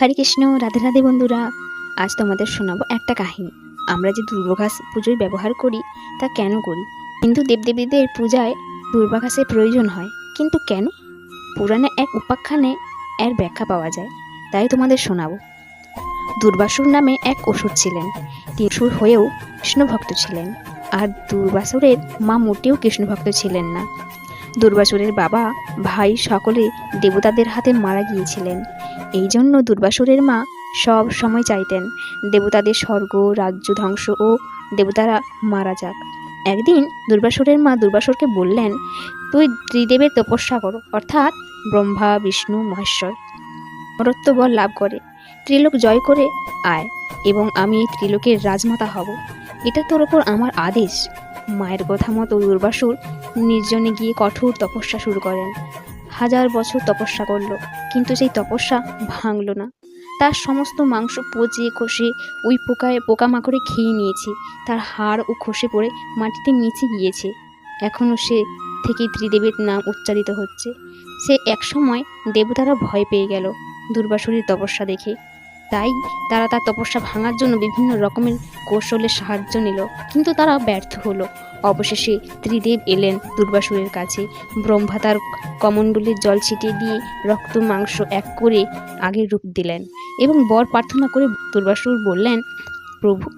হরে কৃষ্ণ, রাধে রাধে বন্ধুরা, আজ তোমাদের শোনাবো একটা কাহিনী। আমরা যে দুর্বাঘাস পুজোয় ব্যবহার করি, তা কেন করি? হিন্দু দেবদেবীদের পূজায় দুর্বাঘাসের প্রয়োজন হয়, কিন্তু কেন? পুরাণে এক উপাখ্যানে এর ব্যাখ্যা পাওয়া যায়, তাই তোমাদের শোনাবো। দুর্বাসুর নামে এক অসুর ছিলেন। তিনি অসুর হয়েও কৃষ্ণভক্ত ছিলেন, আর দুর্বাসুরের মা মোটেও কৃষ্ণভক্ত ছিলেন না। দুর্বাসুরের বাবা, ভাই সকলে দেবতাদের হাতে মারা গিয়েছিলেন। এই জন্য দুর্বাসুরের মা সব সময় চাইতেন দেবতাদের স্বর্গ, রাজ্য ধ্বংস ও দেবতারা মারা যাক। একদিন দুর্বাসুরের মা দুর্বাসুরকে বললেন, তুই ত্রিদেবের তপস্যা করো, অর্থাৎ ব্রহ্মা, বিষ্ণু, মহেশ্বর। অমরত্ব বল লাভ করে। ত্রিলোক জয় করে আয় এবং আমি এই ত্রিলোকের রাজমাতা হব। এটা তোর ওপর আমার আদেশ। মায়ের কথা মতো দুর্বাসুর নির্জনে গিয়ে কঠোর তপস্যা শুরু করেন। হাজার বছর তপস্যা করল, কিন্তু সেই তপস্যা ভাঙল না। তার সমস্ত মাংস পচে খসে ওই পোকায় পোকামাকড়ে খেয়ে নিয়েছে। তার হাড় ও খসে পড়ে মাটিতে নিচে গিয়েছে। এখনও সে থেকে ত্রিদেবের নাম উচ্চারিত হচ্ছে। সে একসময় দেবতারা ভয় পেয়ে গেল দুর্বাসুরীর তপস্যা দেখে। তাই তারা তার তপস্যা ভাঙার জন্য বিভিন্ন রকমের কৌশলের সাহায্য নিল। কিন্তু তারা ব্যর্থ হলো। অবশেষে ত্রিদেব এলেন দুর্বাসুরের কাছে। ব্রহ্মা তার কমণ্ডলের জল ছিটিয়ে দিয়ে রক্ত, মাংস এক করে আগের রূপ দিলেন এবং বর প্রার্থনা করে দুর্বাসুর বললেন, প্রভু,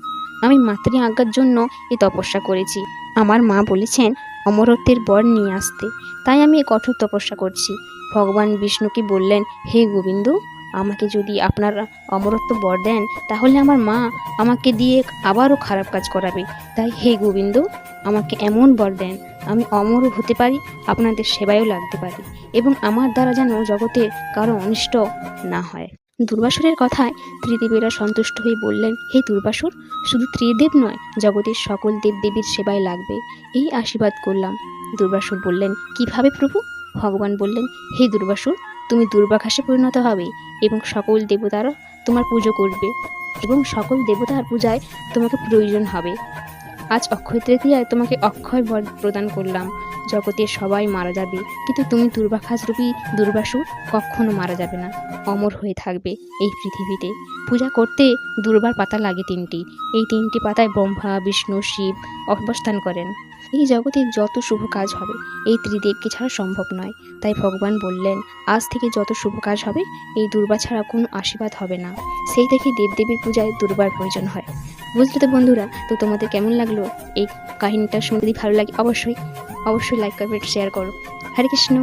আমি মাতৃ আজ্ঞার জন্য এ তপস্যা করেছি। আমার মা বলেছেন, অমরত্বের বর নিয়ে আসতে। তাই আমি এই কঠোর তপস্যা করছি। ভগবান বিষ্ণুকে বললেন, হে গোবিন্দ আমাকে যদি আপনারা অমরত্ব বর দেন, তাহলে আমার মা আমাকে দিয়ে আবারও খারাপ কাজ করাবে। তাই হে গোবিন্দ, আমাকে এমন বর দেন, আমি অমরও হতে পারি, আপনাদের সেবায়ও লাগতে পারি এবং আমার দ্বারা যেন জগতের কারও অনিষ্ট না হয়। দুর্বাসুরের কথায় ত্রিদেবেরা সন্তুষ্ট হয়ে বললেন, হে দুর্বাসুর, শুধু ত্রিদেব নয়, জগতের সকল দেবদেবীর সেবায় লাগবে, এই আশীর্বাদ করলাম। দুর্বাসুর বললেন, কীভাবে প্রভু? ভগবান বললেন, হে দুর্বাসুর তুমি দুর্বাঘাসে পরিণত হবে এবং সকল দেবতারা তোমার পুজো করবে এবং সকল দেবতার পূজায় তোমাকে প্রয়োজন হবে। আজ অক্ষয় তৃতীয়ায় তোমাকে অক্ষয় বর প্রদান করলাম। জগতে সবাই মারা যাবে, কিন্তু তুমি দুর্বাঘাস রূপী দুর্বাসুর কখনো মারা যাবে না। অমর হয়ে থাকবে এই পৃথিবীতে। পূজা করতে দুর্বার পাতা লাগে তিনটি। এই তিনটি পাতায় ব্রহ্মা, বিষ্ণু, শিব অবস্থান করেন। এই জগতে যত শুভ কাজ হবে, এই ত্রিদেবকে ছাড়া সম্ভব নয়। তাই ভগবান বললেন, আজ থেকে যত শুভ কাজ হবে, এই দুর্বা ছাড়া কোনো আশীর্বাদ হবে না। সেই থেকে দেবদেবীর পূজায় দুর্বার প্রয়োজন হয়। বুঝলে তো বন্ধুরা, তো তোমাদের কেমন লাগল? এই কাহিনীটা শুনে যদি ভালো লাগে, অবশ্যই অবশ্যই লাইক করবে শেয়ার করো। হরে কৃষ্ণ।